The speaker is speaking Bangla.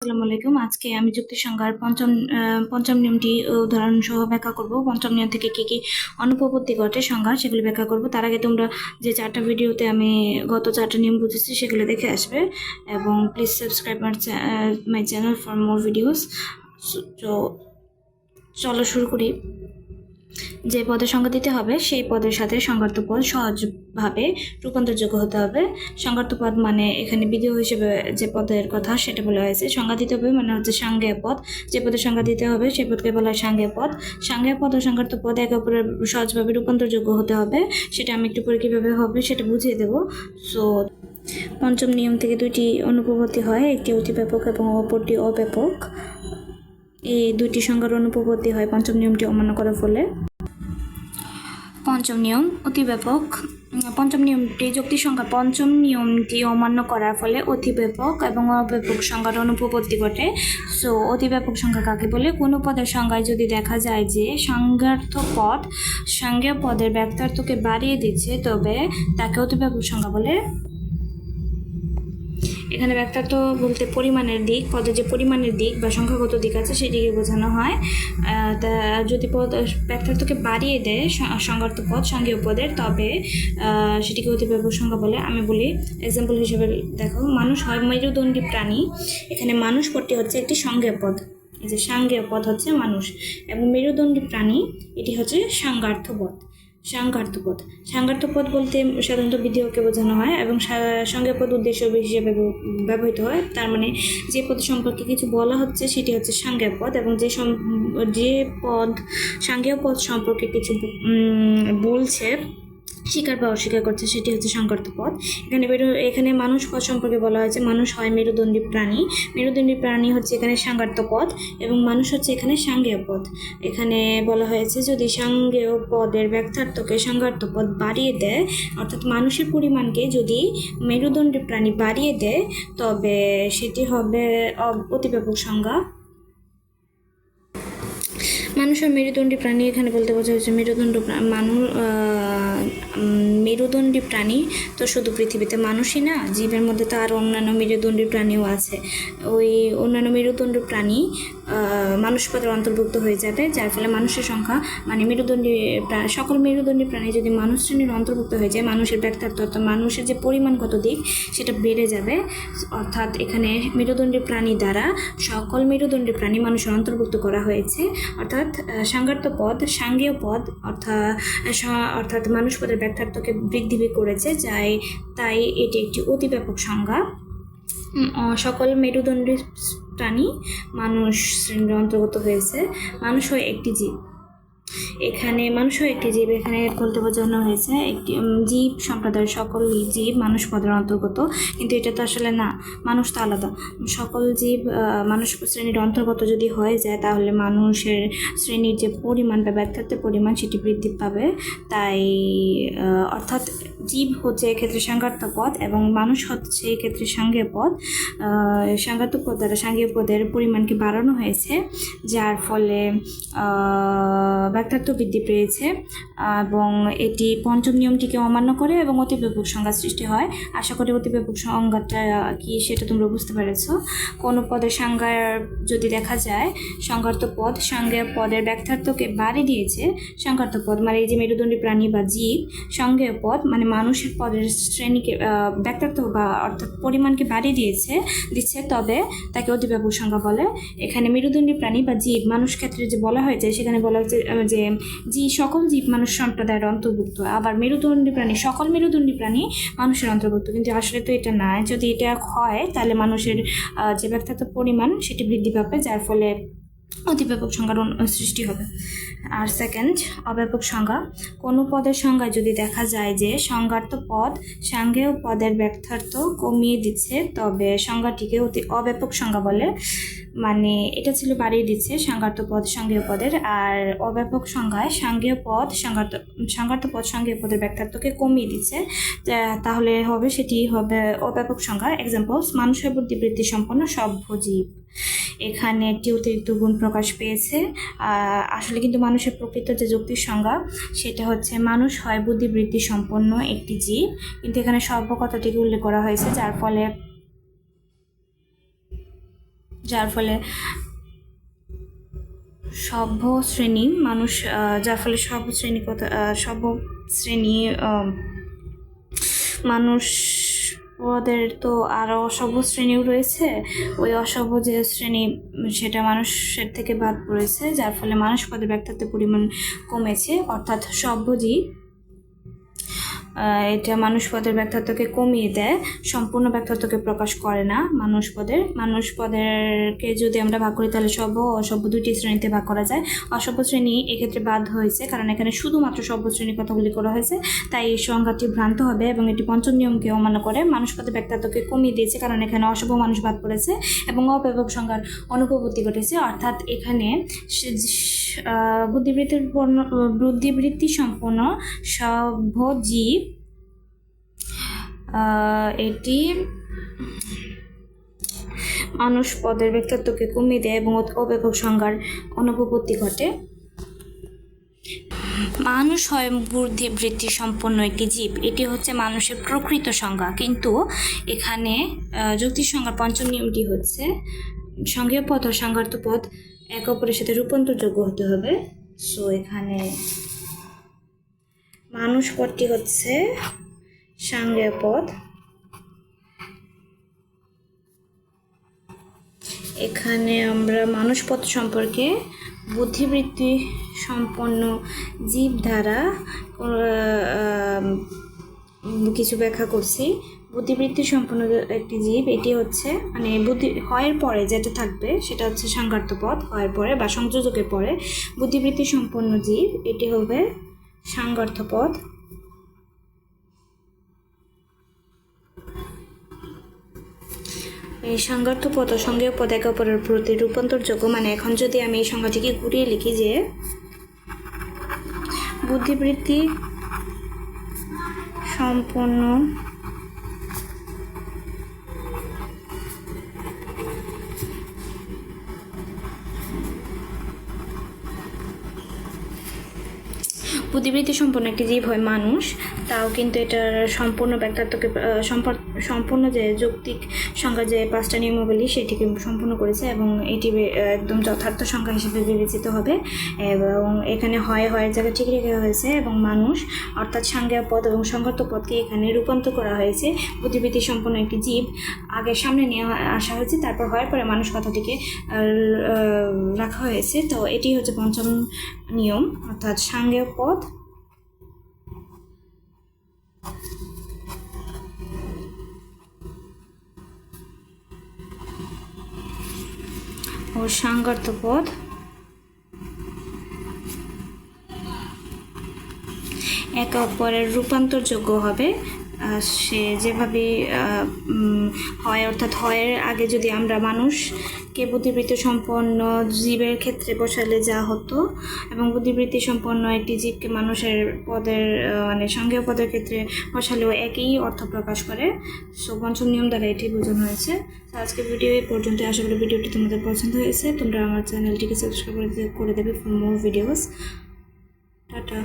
আসসালামু আলাইকুম। আজকে আমি যুক্তি সংজ্ঞার পঞ্চম পঞ্চম নিয়মটি উদাহরণ সহ ব্যাখ্যা করব। পঞ্চম নিয়ম থেকে কী কী অনুপপত্তি ঘটে সংজ্ঞা সেগুলো ব্যাখ্যা করব। তার আগে তোমরা যে চারটা ভিডিওতে আমি গত চারটা নিয়ম বুঝেছি সেগুলো দেখে আসবে। এবং please subscribe my channel for more videos তো চলো শুরু করি। যে পদের সংজ্ঞা দিতে হবে, সেই পদের সাথে সংজ্ঞার্থ পদ সহজভাবে রূপান্তরযোগ্য হতে হবে। সংজ্ঞার্থ পদ মানে এখানে বিধেয় হিসেবে যে পদের কথা সেটা বলা হয়েছে। সংজ্ঞা দিতে হবে মানে হচ্ছে সাংজ্ঞা পদ। যে পদের সংজ্ঞা দিতে হবে, সেই পদকে বলা হয় সাংজ্ঞা পদ। সাংজ্ঞা পদ ও সংজ্ঞার্থ পদ একে অপরের সহজভাবে রূপান্তরযোগ্য হতে হবে। সেটা আমি একটু পরে কীভাবে হবে সেটা বুঝিয়ে দেবো। সো পঞ্চম নিয়ম থেকে দুইটি অনুপপত্তি হয়, একটি অতিব্যাপক এবং অপরটি অব্যাপক। এই দুইটি সংজ্ঞার অনুপপত্তি হয়। পঞ্চম নিয়মটি অমান্য করার ফলে। পঞ্চম নিয়ম অতিব্যাপক। পঞ্চম নিয়মটি যুক্তি সংখ্যা পঞ্চম নিয়মটি অমান্য করার ফলে অতিব্যাপক এবং অব্যাপক সংখ্যার অনুপপত্তি ঘটে। সো অতিব্যাপক সংখ্যা কাকে বলে? কোনো পদের সংজ্ঞায় যদি দেখা যায় যে সংজ্ঞার্থ পদ সংজ্ঞা পদের ব্যক্তার্থকে বাড়িয়ে দিচ্ছে, তবে তাকে অতিব্যাপক সংখ্যা বলে। এখানে ব্যক্তার্থ বলতে পরিমাণের দিক পদের যে পরিমাণের দিক বা সংখ্যাগত দিক আছে সেটিকে বোঝানো হয়। তা যদি পদ ব্যক্তার্থকে বাড়িয়ে দেয় স- সংজ্ঞার্থ পদ, সঙ্গীয় পদের, তবে সেটিকে অতিব্যাপক সংখ্যা বলে আমি বলি। এক্সাম্পল হিসেবে দেখো, মানুষ হয় মেরুদণ্ডী প্রাণী। এখানে মানুষ পদটি হচ্ছে একটি সংজ্ঞা পদ। এই যে সাঙ্গেয় পদ হচ্ছে মানুষ। এবং মেরুদণ্ডী প্রাণী, এটি হচ্ছে সাঙ্গার্থ পদ সাঙ্গার্থ পদ সাঙ্গার্থ পদ বলতে সাধারণত বিধেয়কে বোঝানো হয় এবং সঙ্গে উদ্দেশ্য হিসেবে ব্যবহৃত হয়। তার মানে যে পদ সম্পর্কে কিছু বলা হচ্ছে সেটি হচ্ছে সাঙ্গেয় পদ এবং যে যে পদ সাঙ্গেয় পদ সম্পর্কে কিছু বলছে স্বীকার বা অস্বীকার করছে, সেটি হচ্ছে সংকর্ত পদ এখানে বেরো এখানে মানুষ পদ সম্পর্কে বলা হয়েছে, মানুষ হয় মেরুদণ্ডী প্রাণী। মেরুদণ্ডী প্রাণী হচ্ছে এখানে সাঙ্গার্থ পদ এবং মানুষ হচ্ছে এখানে সাঙ্গেয় পদ এখানে বলা হয়েছে, যদি সাঙ্গেয় পদের ব্যক্তার্থকে সাঙ্গার্থ পদ বাড়িয়ে দেয়, অর্থাৎ মানুষের পরিমাণকে যদি মেরুদণ্ডী প্রাণী বাড়িয়ে দেয়, তবে সেটি হবে অতিব্যাপক সংজ্ঞা। মানুষের মেরুদণ্ডী প্রাণী এখানে বলতে বোঝা হয়েছে মেরুদণ্ড মানুষ মেরুদণ্ডী প্রাণী তো শুধু পৃথিবীতে মানুষই না, জীবের মধ্যে তো আর অন্যান্য মেরুদণ্ডী প্রাণীও আছে। ওই অন্যান্য মেরুদণ্ড প্রাণী আহ, মানুষ পদের অন্তর্ভুক্ত হয়ে যাবে যার ফলে মানুষের সংখ্যা মানে মেরুদণ্ডী সকল মেরুদণ্ডী প্রাণী যদি মানুষ শ্রেণির অন্তর্ভুক্ত হয়ে যায় মানুষের ব্যক্তিত্ব অর্থাৎ মানুষের যে পরিমাণগত দিক সেটা বেড়ে যাবে। অর্থাৎ এখানে মেরুদণ্ডী প্রাণী দ্বারা সকল মেরুদণ্ডী প্রাণী মানুষের অন্তর্ভুক্ত করা হয়েছে। অর্থাৎ সাঙ্গার্থ পদ সাঙ্গেয় পদ অর্থাৎ অর্থাৎ মানুষ পদের ব্যক্তার্থকে বৃদ্ধি করেছে যাই তাই এটি একটি অতি ব্যাপক সংজ্ঞা। সকল মেরুদণ্ডী প্রাণী মানুষ শ্রেণির অন্তর্গত হয়েছে। মানুষ হয় একটি জীব। এখানে মানুষও একটি জীব, এখানে বলতে বোঝানো হয়েছে, একটি জীব সম্প্রদায়ের সকল জীব মানুষ পদের অন্তর্গত, কিন্তু এটা তো আসলে না, মানুষ তো আলাদা। সকল জীব মানুষ শ্রেণির অন্তর্গত যদি হয়ে যায়, তাহলে মানুষের শ্রেণির যে পরিমাণ বা ব্যক্তিত্বের পরিমাণ সেটি বৃদ্ধি পাবে। তাই অর্থাৎ জীব হচ্ছে এক্ষেত্রে সাংঘাত্য পদ এবং মানুষ হচ্ছে এক্ষেত্রে সাঙ্গেয় পদ। সাংঘাত্য পদ দ্বারা সাঙ্গেয় পদের পরিমাণকে বাড়ানো হয়েছে, যার ফলে ব্যক্তিত্ব বৃদ্ধি পেয়েছে এবং এটি পঞ্চম নিয়মটিকে অমান্য করে এবং অতিব্যাপক সংজ্ঞা সৃষ্টি হয়। আশা করি অতিব্যাপক সংজ্ঞাটা কি সেটা তোমরা বুঝতে পেরেছ। কোনো পদের সংজ্ঞার যদি দেখা যায় সংজ্ঞার্থ পদ সংজ্ঞা পদের ব্যক্তার্থকে বাড়ি দিয়েছে সংজ্ঞার্থ পদ মানে এই যে মেরুদণ্ডী প্রাণী বা জীব সংজ্ঞেয় পদ মানে মানুষের পদের শ্রেণীকে ব্যক্তার্থ বা অর্থাৎ পরিমাণকে বাড়িয়ে দিয়েছে দিচ্ছে তবে তাকে অতিব্যাপক সংজ্ঞা বলে। এখানে মেরুদণ্ডী প্রাণী বা জীব মানুষ ক্ষেত্রে যে বলা হয়েছে সেখানে বলা আহ, যে জি, সকল জীব মানুষ সম্প্রদায়ের অন্তর্ভুক্ত, আবার মেরুদণ্ডী প্রাণী, সকল মেরুদণ্ডী প্রাণী মানুষের অন্তর্ভুক্ত। কিন্তু আসলে তো এটা না যদি এটা হয়, তাহলে মানুষের যে ব্যক্তিগত পরিমাণ সেটি বৃদ্ধি পাবে, যার ফলে অতিব্যাপক সংজ্ঞার সৃষ্টি হবে। আর সেকেন্ড অব্যাপক সংজ্ঞা কোনো পদের সংজ্ঞায় যদি দেখা যায় যে সংজ্ঞার্থ পদ সাঙ্গেয় পদের ব্যর্থার্থ কমিয়ে দিচ্ছে, তবে সংজ্ঞাটিকে অতি অব্যাপক সংজ্ঞা বলে মানে এটা ছিল বাড়িয়ে দিচ্ছে সাঙ্গার্থ পদ, সাঙ্গেয় পদের। আর অব্যাপক সংজ্ঞায় সাঙ্গেয় পদ সাঙ্গার্থ সাঙ্গার্থ পদ, সাঙ্গেয় পদের ব্যক্তিত্বকে কমিয়ে দিচ্ছে। তাহলে হবে সেটি হবে অব্যাপক সংজ্ঞা এক্সাম্পলস মানুষের বুদ্ধিবৃত্তি সম্পন্ন সভ্য জীব এখানে একটি অতিরিক্ত গুণ প্রকাশ পেয়েছে। আসলে কিন্তু মানুষের প্রকৃত যে যুক্তির সংজ্ঞা, সেটা হচ্ছে মানুষ হয় বুদ্ধিবৃত্তি সম্পন্ন একটি জীব। কিন্তু এখানে সভ্য কথাটিকে উল্লেখ করা হয়েছে, যার ফলে যার ফলে সভ্য শ্রেণি, মানুষ যার ফলে সভ্য শ্রেণি কথা সভ্য শ্রেণি মানুষ ওদের তো আরও অসভ্য শ্রেণীও রয়েছে। ওই অসভ্য যে শ্রেণি, সেটা মানুষের থেকে বাদ পড়েছে, যার ফলে মানুষ পদের ব্যক্তিত্বের পরিমাণ কমেছে। অর্থাৎ সভ্য জীব এটা মানুষ পদের ব্যক্তিত্বকে কমিয়ে দেয়, সম্পূর্ণ ব্যক্তিত্বকে প্রকাশ করে না মানুষ পদের। মানুষ পদেরকে যদি আমরা ভাগ করি, তাহলে সভ্য অসভ্য দুইটি শ্রেণীতে ভাগ করা যায়। অসভ্য শ্রেণি এক্ষেত্রে বাদ হয়েছে, কারণ এখানে শুধুমাত্র সভ্য শ্রেণির কথাগুলি করা হয়েছে। তাই এই সংজ্ঞাটি ভ্রান্ত হবে এবং এটি পঞ্চম নিয়মকে অমান্য করে মানুষ পদের ব্যক্তিত্বকে কমিয়ে দিয়েছে, কারণ এখানে অসভ্য মানুষ বাদ পড়েছে এবং অব্যবক সংজ্ঞার অনুপপত্তি ঘটেছে। অর্থাৎ এখানে বুদ্ধিবৃত্তির বুদ্ধিবৃত্তি সম্পন্ন সভ্য জীব এটি মানুষ পদের ব্যক্তিত্বকে কমিয়ে দেয় এবং অব্যপক সংজ্ঞার অনুপপত্তি ঘটে। মানুষ হয় বুদ্ধিবৃত্তি সম্পন্ন একটি জীব। এটি হচ্ছে মানুষের প্রকৃত সংজ্ঞা। কিন্তু এখানে যুক্তির সংজ্ঞার পঞ্চম নিয়মটি হচ্ছে সংজ্ঞা পদ ও সংজ্ঞার্থ পদ এক অপরের সাথে রূপান্তরযোগ্য হতে হবে। সো এখানে মানুষ পদটি হচ্ছে সাংজ্ঞা পদ এখানে আমরা মানুষ পদ সম্পর্কে বুদ্ধিবৃত্তি সম্পন্ন জীব দ্বারা কিছু ব্যাখ্যা করছি। বুদ্ধিবৃত্তি সম্পন্ন একটি জীব, এটি হচ্ছে মানে বুদ্ধি হয়ের পরে যেটা থাকবে, সেটা হচ্ছে সংঘার্ত পদ হয়ের পরে বা সংযোজকের পরে। বুদ্ধিবৃত্তি সম্পন্ন জীব, এটি হবে সাংগার্থ এই সংজ্ঞার্থ পদ সঙ্গে পদ একে অপরের প্রতি রূপান্তরযোগ্য। মানে এখন যদি আমি এই সংজ্ঞাটিকে ঘুরিয়ে লিখি যে বুদ্ধিবৃত্তি সম্পন্ন বুদ্ধিবৃত্তি সম্পন্ন একটি জীব হয় মানুষ তাও কিন্তু এটার সম্পূর্ণ ব্যক্তিত্বকে আহ, সম্পর- সম্পূর্ণ যে যৌক্তিক সংখ্যা যে পাঁচটা নিয়মাবলী সেটিকে সম্পূর্ণ করেছে এবং এটি একদম যথার্থ সংখ্যা হিসেবে বিবেচিত হবে। এবং এখানে হয় হয় জায়গা ঠিক রেখে হয়েছে এবং মানুষ অর্থাৎ সাংজ্ঞা পদ এবং সংগত পদকে এখানে রূপান্তর করা হয়েছে। বুদ্ধিবৃত্তি সম্পন্ন একটি জীব আগে সামনে নিয়ে আসা হয়েছে, তারপর হওয়ার পরে মানুষ কথাটিকে রাখা হয়েছে। তো এটি হচ্ছে পঞ্চম নিয়ম, অর্থাৎ সাংজ্ঞা পদ ও সাংগার্থ পদ। একে অপরের রূপান্তরযোগ্য হবে। সে যেভাবে হয়, অর্থাৎ হয়ের আগে যদি আমরা মানুষকে বুদ্ধিবৃত্তি সম্পন্ন জীবের ক্ষেত্রে বসালে যা হতো, এবং বুদ্ধিবৃত্তি সম্পন্ন একটি জীবকে মানুষের পদের মানে সঙ্গেয় পদের ক্ষেত্রে বসালেও একই অর্থ প্রকাশ করে। সো পঞ্চম নিয়ম দ্বারা এটি বোঝানো হয়েছে। তো আজকে ভিডিও এই পর্যন্ত আশা করি ভিডিওটি তোমাদের পছন্দ হয়েছে। তোমরা আমার চ্যানেলটিকে সাবস্ক্রাইব করে করে দেবে ফর মোর ভিডিওস টাটা।